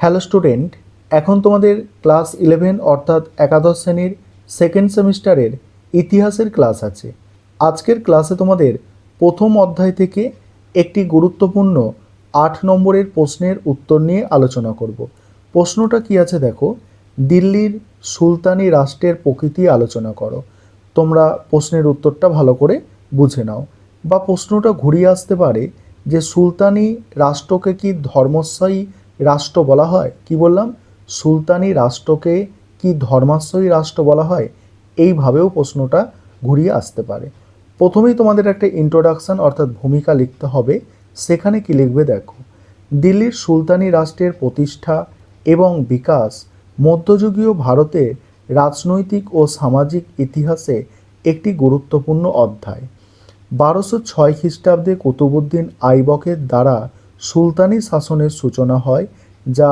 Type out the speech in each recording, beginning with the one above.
Hello student এখন তোমাদের class eleven অর্থাৎ একাদশ শ্রেণির সেকেন্ড সেমিস্টারের ইতিহাসের ক্লাস আছে। আজকের ক্লাসে তোমাদের প্রথম অধ্যায় থেকে একটি গুরুত্বপূর্ণ আট নম্বরের প্রশ্নের উত্তর নিয়ে আলোচনা করব। প্রশ্নটা কি আছে দেখো? দিল্লির সুলতানি রাষ্ট্রের প্রকৃতি আলোচনা করো। তোমরা প্রশ্নের উত্তরটা ভালো করে বুঝে নাও। বা প্রশ্নটা ঘুরিয়ে আসতে পারে যে সুলতানি রাষ্ট্রকে কি ধর্মস্থায়ী রাষ্ট্র বলা হয়? কি বললাম? সুলতানি রাষ্ট্রকে কি ধর্মাশ্রয়ী রাষ্ট্র বলা হয়? এইভাবেও প্রশ্নটা ঘুরিয়ে আসতে পারে। প্রথমেই তোমাদের একটা ইন্ট্রোডাকশন অর্থাৎ ভূমিকা লিখতে হবে। সেখানে কি লিখবে দেখো, দিল্লির সুলতানি রাষ্ট্রের প্রতিষ্ঠা এবং বিকাশ মধ্যযুগীয় ভারতের রাজনৈতিক ও সামাজিক ইতিহাসে একটি গুরুত্বপূর্ণ অধ্যায়। বারোশো ছয় খ্রিস্টাব্দে কুতুবুদ্দিন আইবকের দ্বারা সুলতানি শাসনের সূচনা হয়, যা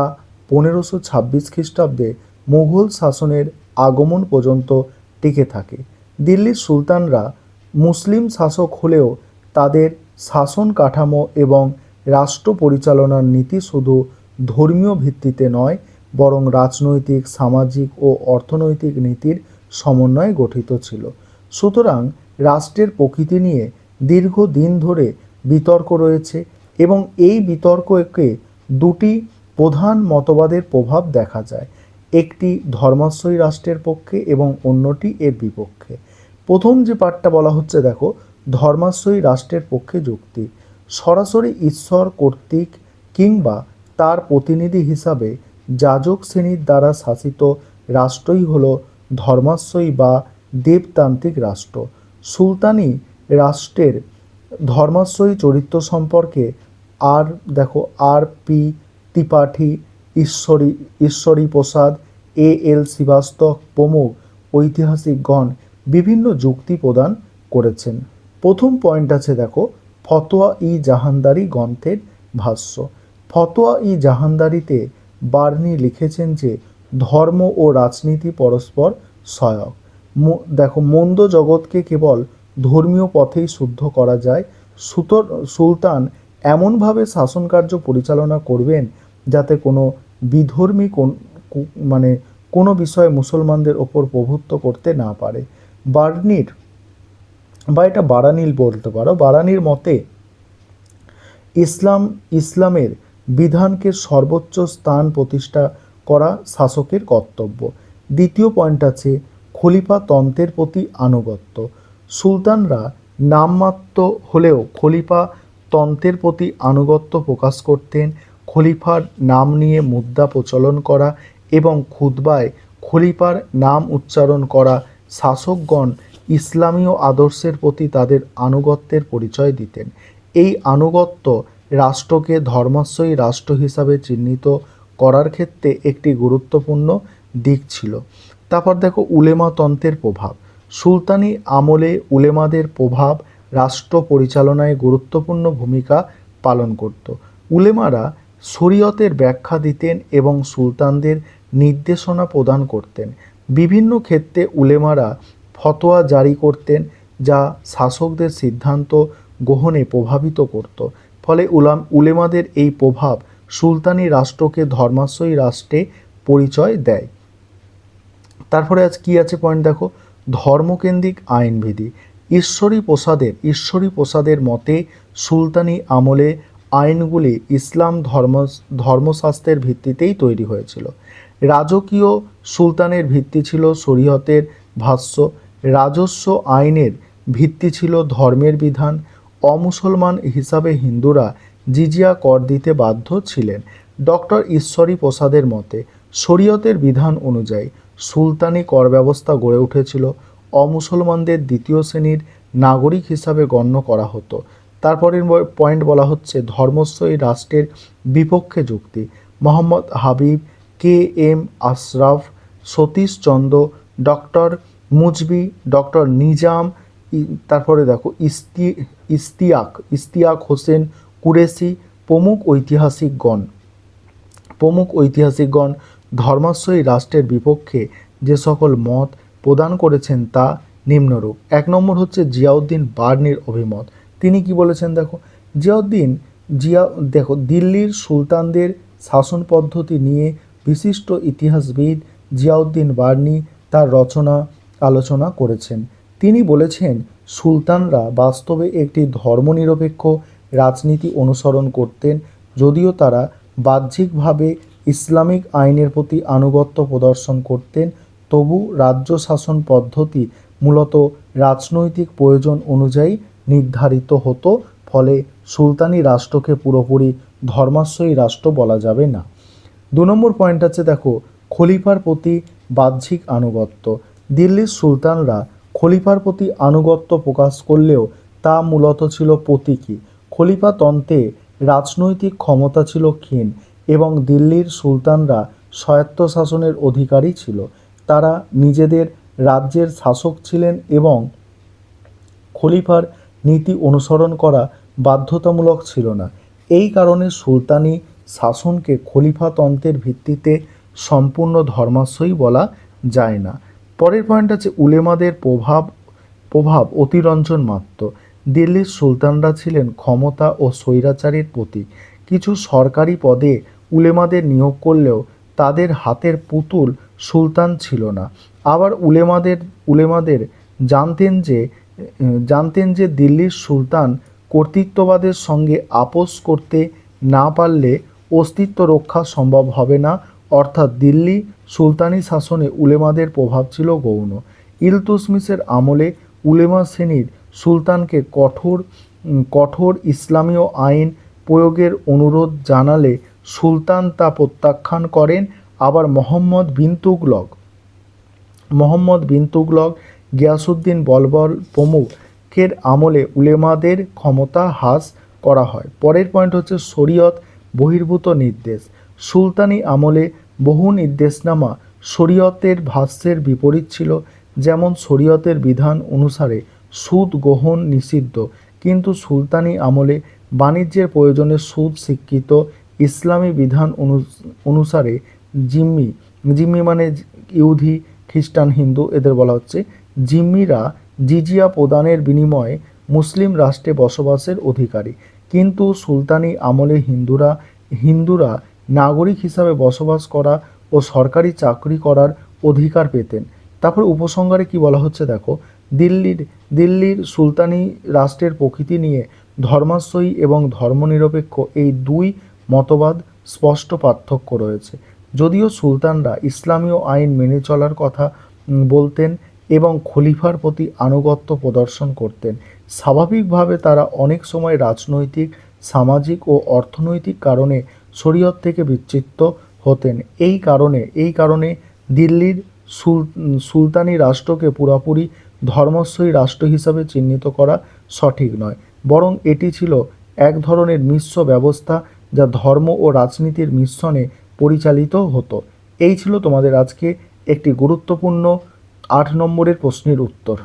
পনেরোশো ছাব্বিশ খ্রিস্টাব্দে মুঘল শাসনের আগমন পর্যন্ত টিকে থাকে। দিল্লির সুলতানরা মুসলিম শাসক হলেও তাদের শাসন কাঠামো এবং রাষ্ট্র পরিচালনার নীতি শুধু ধর্মীয় ভিত্তিতে নয়, বরং রাজনৈতিক, সামাজিক ও অর্থনৈতিক নীতির সমন্বয়ে গঠিত ছিল। সুতরাং রাষ্ট্রের প্রকৃতি নিয়ে দীর্ঘদিন ধরে বিতর্ক রয়েছে এবং এই বিতর্ককে দুটি প্রধান মতবাদের প্রভাব দেখা যায়, একটি ধর্মাশ্রয়ী রাষ্ট্রের পক্ষে এবং অন্যটি এর বিপক্ষে। প্রথম যে পাঠটা বলা হচ্ছে, দেখো, ধর্মাশ্রয়ী রাষ্ট্রের পক্ষে যুক্তি। সরাসরি ঈশ্বর কর্তৃক কিংবা তার প্রতিনিধি হিসাবে যাজক শ্রেণির দ্বারা শাসিত রাষ্ট্রই হল ধর্মাশ্রয়ী বা দেবতান্ত্রিক রাষ্ট্র। সুলতানি রাষ্ট্রের ধর্মাশ্রয়ী চরিত্র সম্পর্কে আর দেখো, R P Tripathi, Ishwari Ishwari Prasad, A L Srivastava প্রমুখ ঐতিহাসিকগণ বিভিন্ন যুক্তি প্রদান করেছেন। প্রথম পয়েন্ট আছে দেখো, ফতোয়া ই জাহানদারি গ্রন্থের ভাষ্য। ফতোয়া ই জাহানদারিতে বার্নি লিখেছেন যে, ধর্ম ও রাজনীতি পরস্পর সহায়ক। দেখো, মন্দ জগৎকে কেবল ধর্মীয় পথেই শুদ্ধ করা যায়। সুতর, সুলতান এমনভাবে শাসনকার্য পরিচালনা করবেন যাতে কোনো বিধর্মী কোন মানে কোনো বিষয়ে মুসলমানদের ওপর প্রভুত্ব করতে না পারে। বার্নির, বা এটা বারানিল বলতে পারো, বারানির মতে ইসলাম, ইসলামের বিধানকে সর্বোচ্চ স্থান প্রতিষ্ঠা করা শাসকের কর্তব্য। দ্বিতীয় পয়েন্ট আছে, খলিফা তন্ত্রের প্রতি আনুগত্য। সুলতানরা নামমাত্র হলেও খলিফা তন্ত্রের প্রতি আনুগত্য প্রকাশ করতেন, খলিফার নাম নিয়ে মুদ্রা প্রচলন করা এবং খুতবায় খলিফার নাম উচ্চারণ করা শাসকগণ ইসলামীয় আদর্শের প্রতি তাদের আনুগত্যের পরিচয় দিতেন। এই আনুগত্য রাষ্ট্রকে ধর্মাশ্রয়ী রাষ্ট্র হিসাবে চিহ্নিত করার ক্ষেত্রে একটি গুরুত্বপূর্ণ দিক ছিল। তারপর দেখো উলেমাতন্ত্রের প্রভাব। সুলতানি আমলে উলেমাদের প্রভাব রাষ্ট্র পরিচালনায় গুরুত্বপূর্ণ ভূমিকা পালন করত। উলেমারা শরীয়তের ব্যাখ্যা দিতেন এবং সুলতানদের নির্দেশনা প্রদান করতেন। বিভিন্ন ক্ষেত্রে উলেমারা ফতোয়া জারি করতেন, যা শাসকদের সিদ্ধান্ত গ্রহণে প্রভাবিত করত। ফলে উলাম উলেমাদের এই প্রভাব সুলতানি রাষ্ট্রকে ধর্মাশ্রয়ী রাষ্ট্রে পরিচয় দেয়। তারপরে আজ কি আছে পয়েন্ট দেখো? ধর্মকেন্দ্রিক আইনবিধি। ঈশ্বরী প্রসাদের ঈশ্বরী প্রসাদের মতে সুলতানি আমলে আইনগুলি ইসলাম ধর্ম, ধর্মশাস্ত্রের ভিত্তিতেই তৈরি হয়েছিল। রাজকীয় সুলতানের ভিত্তি ছিল শরীয়তের ভাষ্য, রাজস্ব আইনের ভিত্তি ছিল ধর্মের বিধান, অমুসলমান হিসাবে হিন্দুরা জিজিয়া কর দিতে বাধ্য ছিলেন। ডক্টর ঈশ্বরী প্রসাদের মতে, শরীয়তের বিধান অনুযায়ী সুলতানি কর ব্যবস্থা গড়ে উঠেছিল অমুসলমানদের দ্বিতীয় শ্রেণির নাগরিক হিসাবে গণ্য করা হতো। তারপরের পয়েন্ট বলা হচ্ছে ধর্মস্বয়ী রাষ্ট্রের বিপক্ষে যুক্তি। Mohammad Habib, K M Ashraf, Satish Chandra, doctor মুজবি, doctor Nizam তারপরে দেখো ইস্তি, ইস্তিয়াক ইস্তিয়াক হোসেন কুরেশি, প্রমুখ ঐতিহাসিকগণ। প্রমুখ ঐতিহাসিকগণ ধর্মাশ্রয়ী রাষ্ট্রের বিপক্ষে যে সকল মত প্রদান করেছেন তা নিম্নরূপ। এক নম্বর হচ্ছে জিয়াউদ্দিন বার্নির অভিমত। তিনি কি বলেছেন দেখো? জিয়াউদ্দিন, জিয়া, দেখো, দিল্লির সুলতানদের শাসন পদ্ধতি নিয়ে বিশিষ্ট ইতিহাসবিদ জিয়াউদ্দিন বার্নি তার রচনা, আলোচনা করেছেন। তিনি বলেছেন, সুলতানরা বাস্তবে একটি ধর্মনিরপেক্ষ রাজনীতি অনুসরণ করতেন, যদিও তারা বাহ্যিকভাবে ইসলামিক আইনের প্রতি আনুগত্য প্রদর্শন করতেন তবু রাজ্য শাসন পদ্ধতি মূলত রাজনৈতিক প্রয়োজন অনুযায়ী নির্ধারিত হতো, ফলে সুলতানি রাষ্ট্রকে পুরোপুরি ধর্মাশ্রয়ী রাষ্ট্র বলা যাবে না। দু নম্বর পয়েন্ট আছে দেখো, খলিফার প্রতি বাহ্যিক আনুগত্য। দিল্লির সুলতানরা খলিফার প্রতি আনুগত্য প্রকাশ করলেও তা মূলত ছিল প্রতীকী। খলিফাতন্ত্রে রাজনৈতিক ক্ষমতা ছিল ক্ষীণ এবং দিল্লির সুলতানরা স্বায়ত্তশাসনের অধিকারী ছিল। তারা নিজেদের রাজ্যের শাসক ছিলেন এবং খলিফার নীতি অনুসরণ করা বাধ্যতামূলক ছিল না। এই কারণে সুলতানি শাসনকে খলিফাতন্ত্রের ভিত্তিতে সম্পূর্ণ ধর্মাশ্রয়ী বলা যায় না। পরের পয়েন্ট আছে উলেমাদের প্রভাব প্রভাব অতিরঞ্জন মাত্র। দিল্লির সুলতানরা ছিলেন ক্ষমতা ও স্বৈরাচারের প্রতীক। কিছু সরকারি পদে উলেমাদের নিয়োগ করলেও তাদের হাতের পুতুল সুলতান ছিল না। আবার উলেমাদের উলেমাদের জানতেন যে জানতেন যে দিল্লির সুলতান কর্তৃত্ববাদের সঙ্গে আপোষ করতে না পারলে অস্তিত্ব রক্ষা সম্ভব হবে না। অর্থাৎ দিল্লি সুলতানি শাসনে উলেমাদের প্রভাব ছিল গৌণ। ইলতুসমিসের আমলে উলেমা শ্রেণির সুলতানকে কঠোর কঠোর ইসলামীয় আইন প্রয়োগের অনুরোধ জানালে সুলতান তা প্রত্যাখ্যান করেন আবার মোহাম্মদ বিন তুগলক। মোহাম্মদ বিন তুগলক গিয়াসুদ্দিন বলবল প্রমুখের আমলে উলেমাদের ক্ষমতা হ্রাস করা হয়। পরের পয়েন্ট হচ্ছে শরীয়ত বহির্ভূত নির্দেশ। সুলতানি আমলে বহু নির্দেশনামা শরীয়তের ভাষ্যের বিপরীত ছিল, যেমন শরীয়তের বিধান অনুসারে সুদ গ্রহণ নিষিদ্ধ। কিন্তু সুলতানি আমলে বাণিজ্যের প্রয়োজনে সুদ স্বীকৃত ইসলামী বিধান অনু- অনুসারে জিম্মি জিম্মি মানে ইহুদি, খ্রিস্টান, হিন্দু এদের বলা হচ্ছে। জিম্মিরা জিজিয়া প্রদানের বিনিময়ে মুসলিম রাষ্ট্রে বসবাসের অধিকারী। কিন্তু সুলতানি আমলে হিন্দুরা হিন্দুরা নাগরিক হিসাবে বসবাস করা ও সরকারি চাকরি করার অধিকার পেতেন। তারপর উপসংহারে কি বলা হচ্ছে দেখো, দিল্লির দিল্লির সুলতানি রাষ্ট্রের প্রকৃতি নিয়ে ধর্মাশ্রয়ী এবং ধর্মনিরপেক্ষ এই দুই মতবাদ স্পষ্ট পার্থক্য রয়েছে। যদিও সুলতানরা ইসলামীয় আইন মেনে চলার কথা বলতেন এবং খলিফার প্রতি আনুগত্য প্রদর্শন করতেন। স্বাভাবিকভাবে তারা অনেক সময় রাজনৈতিক, সামাজিক ও অর্থনৈতিক কারণে শরীয়ত থেকে বিচ্ছিন্ন হতেন। এই কারণে এই কারণে দিল্লির সুল- সুলতানি রাষ্ট্রকে পুরোপুরি ধর্মশ্রয়ী রাষ্ট্র হিসাবে চিহ্নিত করা সঠিক নয়, বরং এটি ছিল এক ধরনের মিশ্র ব্যবস্থা যা ধর্ম ও রাজনীতির মিশ্রণে পরিচালিত হতো। এই ছিল তোমাদের আজকে একটি গুরুত্বপূর্ণ আট নম্বরের প্রশ্নের উত্তর।